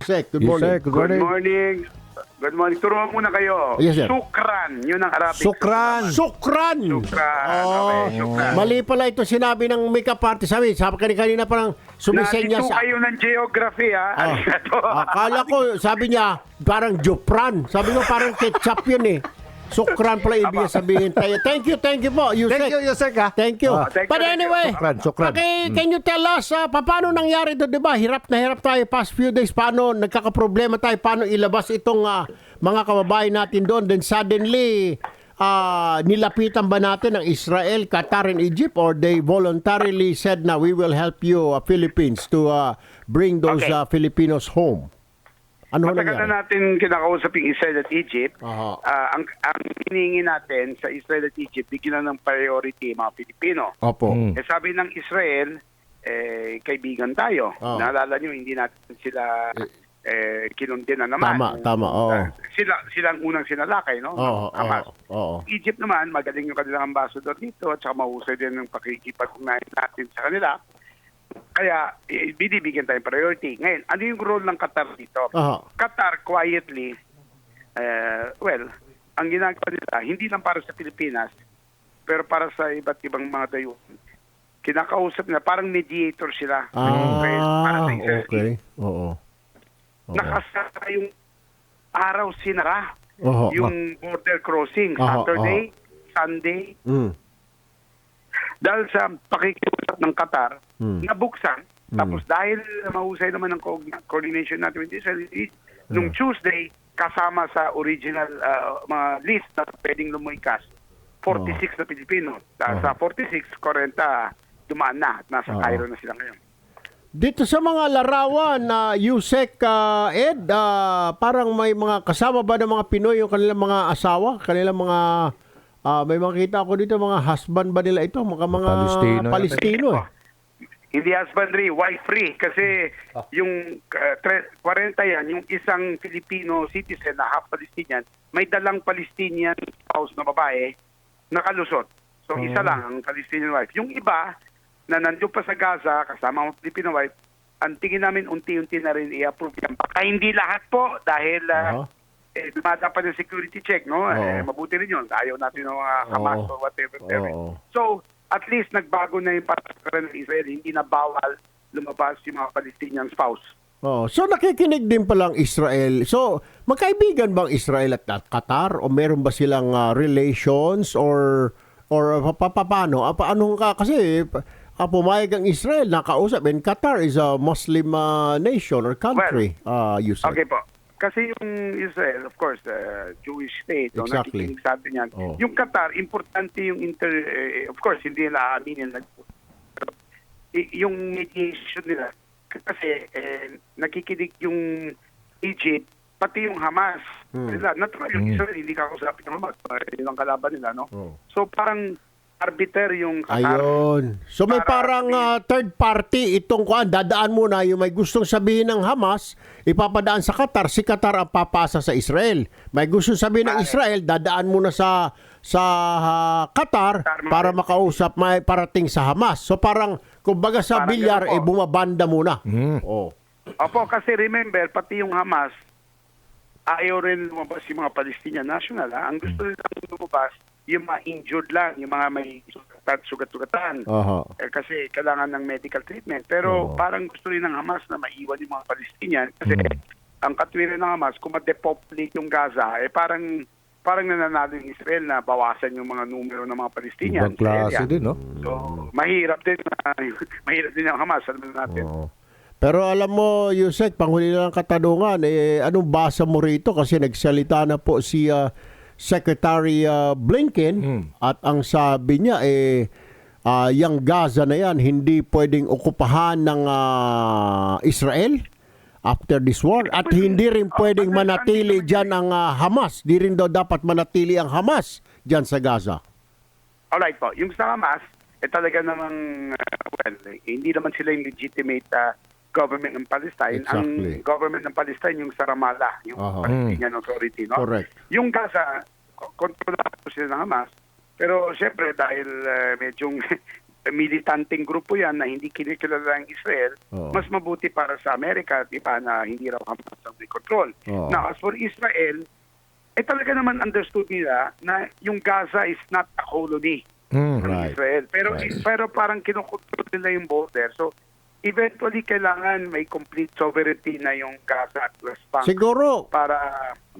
Sek, good morning. Yusek, good Good morning. morning. Good morning. Turuan muna kayo. Yes, sir. Sukran. Yun ang Arabic. Sukran. Sukran! Sukran. Oh, Okay, sukran. Mali pala ito sinabi ng makeup artist. Sabi, sabi kanina, kanina parang sumisenya Nandito sa... kayo ng geography, ha? Ah. Arigato. Akala ko, sabi niya, parang Jupran. Sabi ko, parang ketchup yun eh. Sukran pala ibig sabihin tayo. Thank you, thank you po, Yusek. Thank you, Yusek, ha? Thank you. Ah. Thank you, But you. anyway, Sukran, sukran. paki- can you tell us, uh, paano nangyari ito, di ba? Hirap na hirap tayo past few days. Paano nagkakaproblema tayo? Paano ilabas itong ah, mga kababayan natin doon? Then suddenly, ah, nilapitan ba natin ng Israel, Qatar, and Egypt? Or they voluntarily said na we will help you, uh, Philippines, to uh, bring those Okay. uh, Filipinos home? Ano Matagal nangyari? na natin kinakausap yung Israel at Egypt. Aha. Ah, ang, ang hinihingi natin sa Israel at Egypt, bigyan na ng priority mga Pilipino. Opo. Mm. Eh, sabi ng Israel, eh, kaibigan tayo. Oh. Naalala nyo, hindi natin sila eh, kinundi na naman. Tama, tama, oo. Ah, sila, sila ang unang sinalakay, no? Oo, ng Hamas. oo, oo. Egypt naman, magaling yung kanilang ambassador dito at saka mahusay din ng pakikipag-ugnayan natin sa kanila. Kaya, eh, binibigyan tayong priority. Ngayon, ano yung role ng Qatar dito? Aha. Qatar quietly, eh, well, ang ginagawa nila, hindi lang para sa Pilipinas, pero para sa iba't ibang mga dayuhan. Kinakausap nila, parang mediator sila. Okay, para Ah, sa Israel. okay. Oo. Oo. Nakasara yung araw sinara. Oo. yung border crossing, Aha, Saturday, Sunday, Mm. Dahil sa pakikiusap ng Qatar, Hmm. nabuksan. Hmm. Tapos dahil mahusay naman ang co- coordination natin with Israel, nung Hmm. Tuesday, kasama sa original uh, mga list na pwedeng lumuikas, 46 na Pilipino. Sa- Oh. Sa 46, 40 dumaan na at nasa Oo. Cairo na sila ngayon. Dito sa mga larawan na Yusek uh, Ed, ah, parang may mga kasama ba ng mga Pinoy yung kanilang mga asawa, kanilang mga ah, may makita ako dito mga husband ba nila ito, mga mga Palestino. Palestino eh. Hindi husbandry, wife free. Kasi yung uh, tre- 40 yan, yung isang Filipino citizen na half Palestinian, may dalang Palestinian spouse na babae nakalusot. So isa lang ang Palestinian wife. Yung iba na nandoon pa sa Gaza, kasama ang Filipino wife, ang tingin namin unti-unti na rin i-approve yan. Baka hindi lahat po dahil uh, Aha. Eh, dumadapat ng security check, no? Eh, mabuti rin yun. Ayaw natin ng mga Hamas Oo. or whatever. whatever. Oo. So, at least nagbago na yung patakaran ng Israel. Hindi na bawal lumabas yung mga Palestinian spouse. Oh, so nakikinig din palang Israel. So, magkaibigan bang Israel at at Qatar o meron ba silang ah, relations or or pa, pa, paano? Ah, paano ka kasi uh, pumayag ang Israel na kausap and Qatar is a Muslim ah, nation or country. Ah, Yusuf. Okay po. Kasi yung Israel, of course, uh, Jewish state, no, Exactly. nakikinig sa atin yan. Oh. Yung Qatar, importante yung inter... eh, of course, hindi nila aaminin. na- I- yung mediation nila. Kasi eh, nakikinig yung Egypt, pati yung Hamas. Hmm. Nila, natural yung Israel, hindi kakausapin ng Hamas. Yun ang kalaban nila, no? Oh. So parang arbiter yung Qatar. Ayun. So may Para parang ah, third party itong kuan dadaan muna yung may gustong sabihin ng Hamas, ipapadaan sa Qatar, si Qatar ang papasa sa Israel. May gustong sabihin ng Israel, dadaan muna sa sa ah, Qatar para makausap may parating sa Hamas. So parang kumbaga sa Parang bilyar eh bumabanda muna. Oh. Opo, kasi remember, pati yung Hamas, ayaw rin lumabas yung mga Palestinian national. Ha? Ang gusto nila lumabas, yung mga injured lang, yung mga may sugat- sugat-sugatan. Aha. Eh, kasi kailangan ng medical treatment. Pero Oo. parang gusto rin ng Hamas na maiwan yung mga Palestinian. Kasi ang katwiran ng Hamas, kung ma-depopulate yung Gaza, eh parang parang nananalo yung Israel na bawasan yung mga numero ng mga Palestinian. Ibang klase din, no? So, mahirap din. mahirap din ang Hamas. Alam natin. Oo. Pero alam mo, Yusek, panghuli na ng katanungan, eh, anong basa mo rito? Kasi nagsalita na po si ah, Secretary ah, Blinken Hmm. at ang sabi niya, eh, ah, yung Gaza na yan, hindi pwedeng okupahan ng ah, Israel after this war. At hindi rin pwedeng manatili dyan ang ah, Hamas. Di rin daw dapat manatili ang Hamas dyan sa Gaza. Alright po. Yung sa Hamas, eh talaga namang, uh, well, eh, hindi naman sila yung legitimate uh, government ng Palestine. Exactly. Ang government ng Palestine yung sa Ramallah, yung Aha. Palestinian Authority. No? Correct. Yung Gaza, ko- kontrolado sila ng Hamas. Pero siyempre dahil uh, medyo militanteng grupo yan na hindi kinikilala ng Israel, Oo. mas mabuti para sa Amerika, di ba, na hindi raw Hamas ang may control. Oo. Now, as for Israel, eh talaga naman understood nila na yung Gaza is not a colony Mm. ng Right. Israel. Pero Right. pero parang kinukontrol nila yung border. So, eventually kailangan may complete sovereignty na yung Gaza at West Bank Siguro, para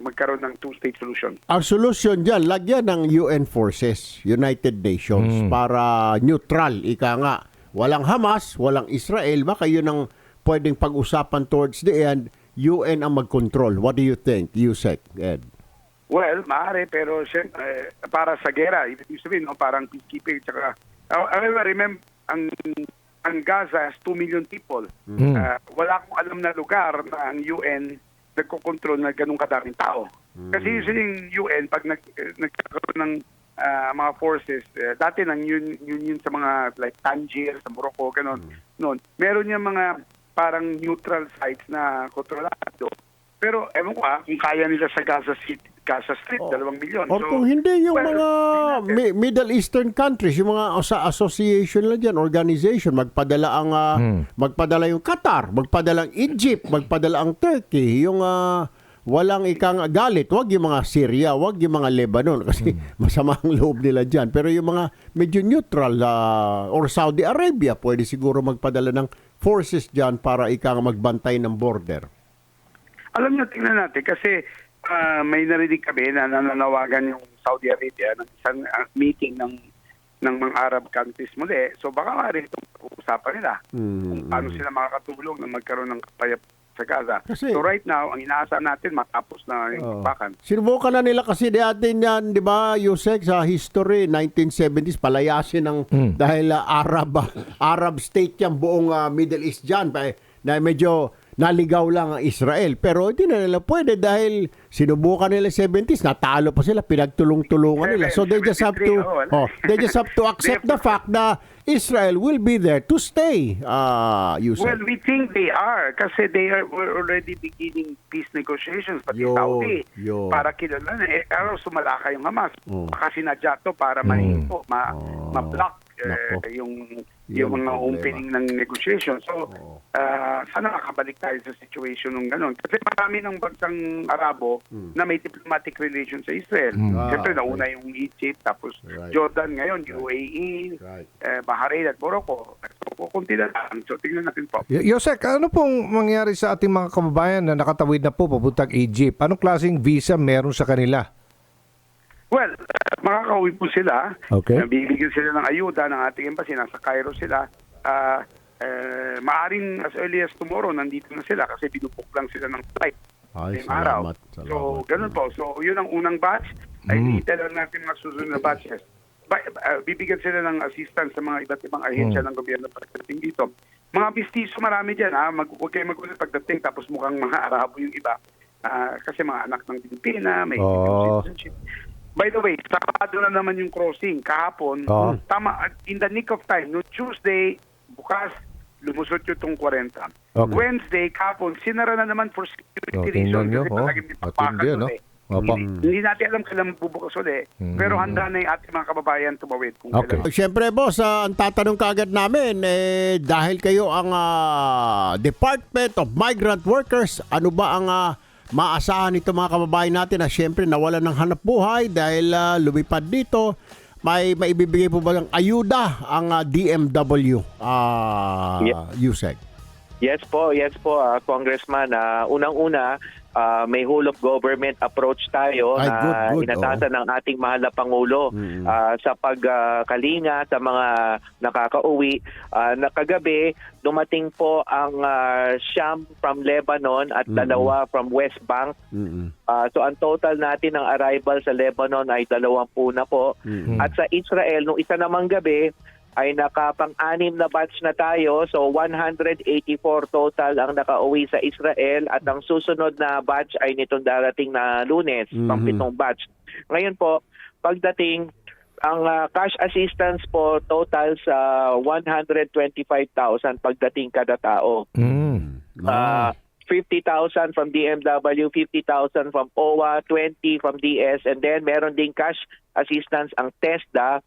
magkaroon ng two-state solution. ang solusyon dyan, lagyan ng UN forces, United Nations, para neutral, ika nga. Walang Hamas, walang Israel, baka yun ang pwedeng pag-usapan towards the end, UN ang mag-control. What do you think, Yusek, Ed? Well, maaari, pero siyempre, eh, para sa gera, ibig sabihin, no, parang peacekeeping. Tsaka, uh, however, remember, ang, ang Gaza has 2 million people. Mm. Uh, wala akong alam na lugar na ang UN nagkocontrol na ganun kadaming tao. Kasi usually yung UN, pag nag, nagkakaroon ng ah, mga forces, eh, dati nang yun, yun, yun sa mga like Tangier, sa Morocco, ganun, noon, meron yung mga parang neutral sites na kontrolado. Pero ewan ko ah, kung kaya nila sa Gaza City, Gaza Strip, dalawang milyon. Or So, kung hindi, yung well, mga Mi- Middle Eastern countries, yung mga sa association lang dyan, organization, magpadala ang ah, magpadala yung Qatar, magpadala ang Egypt, magpadala ang Turkey, yung ah, walang ikang galit, wag yung mga Syria, wag yung mga Lebanon kasi masama ang loob nila dyan. Pero yung mga medyo neutral ah, or Saudi Arabia, pwede siguro magpadala ng forces dyan para ikang magbantay ng border. Alam niyo, tingnan natin kasi ah, may narinig kami na nananawagan yung Saudi Arabia ng isang ah, meeting ng ng mga Arab countries muli. So baka nga rin itong pag-uusapan nila kung paano sila makakatulong na magkaroon ng kapayapaan sa Gaza. Kasi- so right now, ang inaasahan natin matapos na yung Oo. bakbakan. Sinubukan na nila kasi dati yan, di ba, Yusek, sa history, 1970s, palayasin ng dahil ah, Arab Arab state yan, buong ah, Middle East dyan, pa- na medyo naligaw lang ang Israel. Pero hindi na nila pwede dahil sinubukan nila 70s, natalo pa sila, pinagtulong-tulungan nila. So they just have to, 73, oh, oh, they just have to accept the fact na Israel will be there to stay, uh, Yusek. Well, we think they are kasi they are were already beginning peace negotiations pati Saudi yun. para kilala na eh pero sumalaka yung Hamas Oh. baka sinadya to para mahipo ma, Oh. ma-block eh, yung Yun yung mga problema. opening ng negotiation. So, Oo. ah, sana makabalik tayo sa situation ng ganun. Kasi marami ng bansang Arabo na may diplomatic relations sa Israel. Hmm. Ah, Siyempre, nauna yung Egypt, tapos Right. Jordan ngayon, UAE, Right. eh, Bahrain at Morocco. So, kunti na lang. So, tingnan natin po. Y- Yosek, ano pong mangyari sa ating mga kababayan na nakatawid na po papuntang Egypt? Anong klaseng visa meron sa kanila? Well, uh, makakauwi po sila. Okay. Uh, bibigyan sila ng ayuda ng ating embassy. Nasa Cairo sila. Uh, uh, maaring as early as tomorrow, nandito na sila kasi binubuk lang sila ng flight. Ay, ngayong araw. salamat, salamat. So, ganun po. So, yun ang unang batch. Ay, Mm. hinihintay lang natin mga susunod na batches. Ba- uh, bibigyan sila ng assistance sa mga iba't ibang ahensya Mm. ng gobyerno pagdating dito. Mga bistiso marami dyan. Ha? Mag, huwag kayo magulat pagdating tapos mukhang mga Arabo yung iba. Ah, kasi mga anak ng Pilipina, may Oo. citizenship. By the way, sarado na naman yung crossing kahapon. Oo. Tama, in the nick of time, no Tuesday, bukas, lumusot yung tong 40. Okay. Wednesday, kahapon, sinara na naman for security Oh, reasons. tingnan nyo, Kasi oh. palaging may Matindi, pakpakan no? ulit. Opo. Hindi, hindi natin alam kailan bubukas ulit. Pero handa na yung ating mga kababayan tumawid. Kung Okay. kailan. Siyempre boss, ah, ang tatanong kaagad namin, eh, dahil kayo ang ah, Department of Migrant Workers, ano ba ang ah, maasahan nito mga kababayan natin na siyempre nawalan ng hanap buhay dahil ah, lumipad dito? May maibibigay po ba ng ayuda ang ah, DMW, ah Yeah. Yusek? Yes po, yes po, ah, Congressman. Ah, unang-una, ah, may whole of government approach tayo Ay, na good, good, inatasan ng ating mahal na Pangulo Mm. ah, sa pagkalinga sa mga nakakauwi. Ah, nakagabi, dumating po ang ah, siyam from Lebanon at dalawa from West Bank. Mm-mm. Ah, so ang total natin ng arrival sa Lebanon ay dalawampu na po. Mm-mm. At sa Israel, nung isa namang gabi, ay nakapang-anim na batch na tayo. So 184 total ang nakauwi sa Israel at ang susunod na batch ay nitong darating na lunes, Mhm. pang-pitong batch. Ngayon po, pagdating, ang ah, cash assistance po total sa 125,000 pagdating kada tao. Mm. Uh, 50,000 from DMW, 50,000 from OWA, 20 from DS, and then meron ding cash assistance ang TESDA.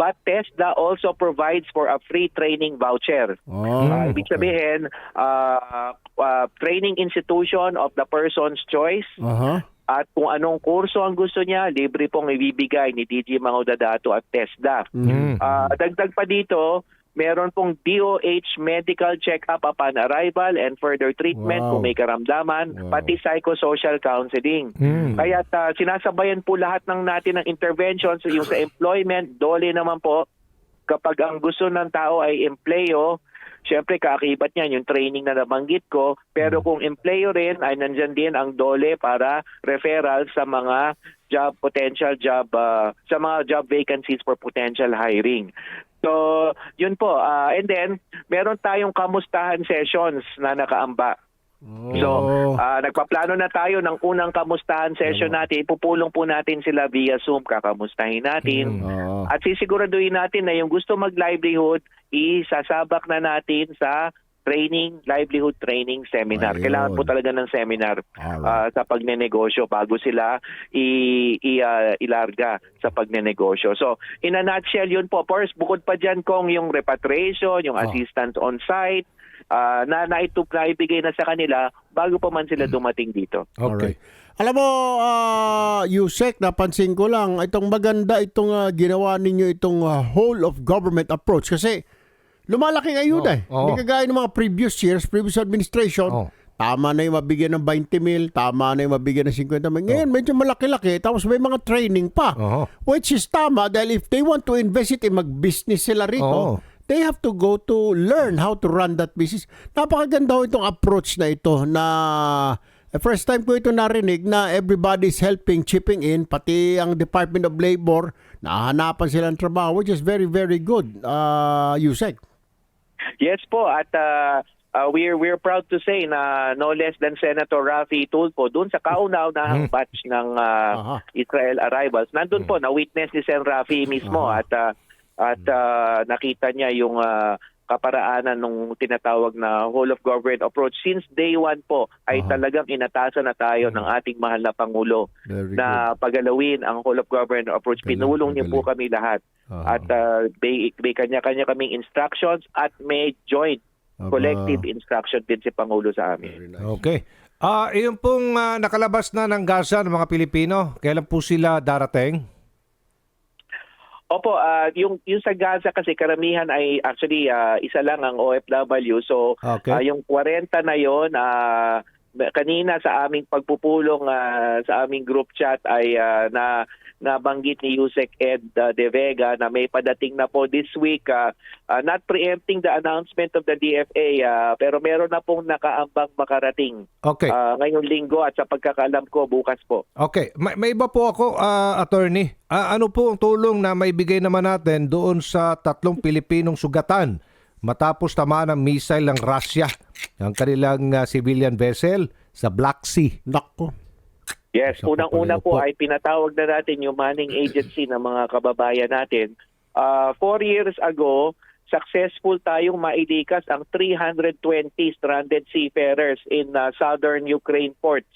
But TESDA also provides for a free training voucher. Oh, Uh, ibig sabihin, uh, uh, training institution of the person's choice Aha. at kung anong kurso ang gusto niya, libre pong ibibigay ni DG Mangudadato at TESDA. Mm. Ah, dagdag pa dito, meron pong DOH medical check-up upon arrival and further treatment Wow. kung may karamdaman, Wow. pati psychosocial counseling. Mm. Kaya uh, sinasabayan po lahat ng natin ng interventions, yung sa employment, dole naman po, kapag ang gusto ng tao ay empleyo, Siyempre, kaakibat niyan yung training na nabanggit ko. Pero kung empleyo rin, ay nandyan din ang dole para referral sa mga job potential job ah, sa mga job vacancies for potential hiring. So, yun po. Ah, and then, meron tayong kamustahan sessions na nakaamba. So, Oh. ah, nagpaplano na tayo ng unang kamustahan session natin. Ipupulong po natin sila via Zoom. Kakamustahin natin. Oo. At sisiguraduhin natin na yung gusto mag-livelihood, isasabak na natin sa training, livelihood training seminar. Ayun. Kailangan po talaga ng seminar Alright. ah, sa pagnenegosyo bago sila i, i- ah, ilarga sa pagnenegosyo. So, in a nutshell, yun po. First, bukod pa dyan kung yung repatriation, yung Oh. assistance on site, ah, na naitup na ibigay na sa kanila bago pa man sila dumating dito. Okay. Alright. Alam mo, uh, Yusek, napansin ko lang, itong maganda itong ah, ginawa ninyo itong ah, whole of government approach kasi lumalaking ayuda eh. Oo. Hindi kagaya ng mga previous years, previous administration, Oo. tama na yung mabigyan ng 20 mil, tama na yung mabigyan ng 50 mil. Ngayon, medyo malaki-laki, tapos may mga training pa. Oo. Which is tama dahil if they want to invest it, eh, mag-business sila rito, Oo. they have to go to learn how to run that business. Napakaganda ho itong approach na ito na eh, first time ko ito narinig na everybody's helping, chipping in, pati ang Department of Labor, nahahanapan sila ng trabaho, which is very, very good, uh, Yusek. Yes po at uh, uh, we're we're proud to say na no less than Senator Rafi Tulfo doon sa kauna-unahang batch ng uh. Israel arrivals. Nandun po na witness ni Sen Rafi mismo Aha. at uh, at uh, nakita niya yung uh, kaparaanan nung tinatawag na whole of government approach since day one po ay Aha. talagang inatasan na tayo ng ating mahal na pangulo Very na pagalawin ang whole of government approach. Galing, Pinulong niyo po kami lahat. Aha. At uh, may, may kanya-kanya kaming instructions at may joint Aba. collective instruction din si Pangulo sa amin. Nice. Okay. Ah, yung pong ah, nakalabas na ng Gaza ng mga Pilipino, kailan po sila darating? Opo, ah, yung yung sa Gaza kasi karamihan ay actually ah, isa lang ang OFW. So Okay. ah, yung 40 na yon ah, kanina sa aming pagpupulong ah, sa aming group chat ay ah, na nabanggit ni Yusek Ed ah, De Vega na may padating na po this week ah, ah, not preempting the announcement of the DFA ah, pero meron na pong nakaambang makarating Okay. ah, ngayong linggo at sa pagkakalam ko bukas po. Okay, may, may iba po ako, ah, attorney. Ah, ano po ang tulong na maibigay naman natin doon sa tatlong Pilipinong sugatan matapos tamaan ng missile ng Russia ang kanilang ah, civilian vessel sa Black Sea? Nako. Yes, unang-una po. ay pinatawag na natin yung manning agency ng mga kababayan natin. Uh, four years ago, successful tayong mailikas ang 320 stranded seafarers in uh, southern Ukraine ports.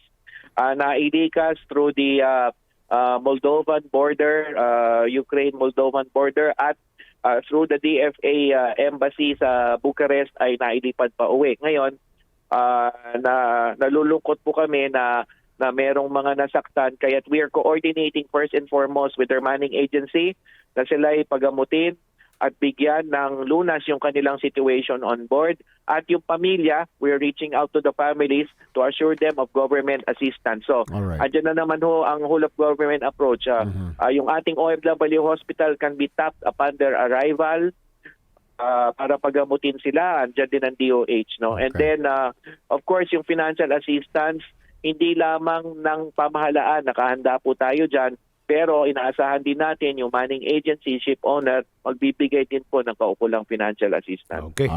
Uh, nailikas through the uh, uh, Moldovan border, uh, Ukraine-Moldovan border at uh, through the DFA uh, embassy sa Bucharest ay nailipad pa uwi. Ngayon, uh, na nalulungkot po kami na na merong mga nasaktan. Kaya we are coordinating first and foremost with their manning agency na sila ay pagamutin at bigyan ng lunas yung kanilang situation on board. At yung pamilya we are reaching out to the families to assure them of government assistance. So andyan na naman ho ang whole of government approach. Ah, ah, yung ating OFW hospital can be tapped upon their arrival ah, para pagamutin sila. Andyan din ang DOH no? And Okay. then ah, of course yung financial assistance hindi lamang ng pamahalaan nakahanda po tayo diyan pero inaasahan din natin yung manning agency ship owner magbibigay din po ng kaukulang financial assistance Okay.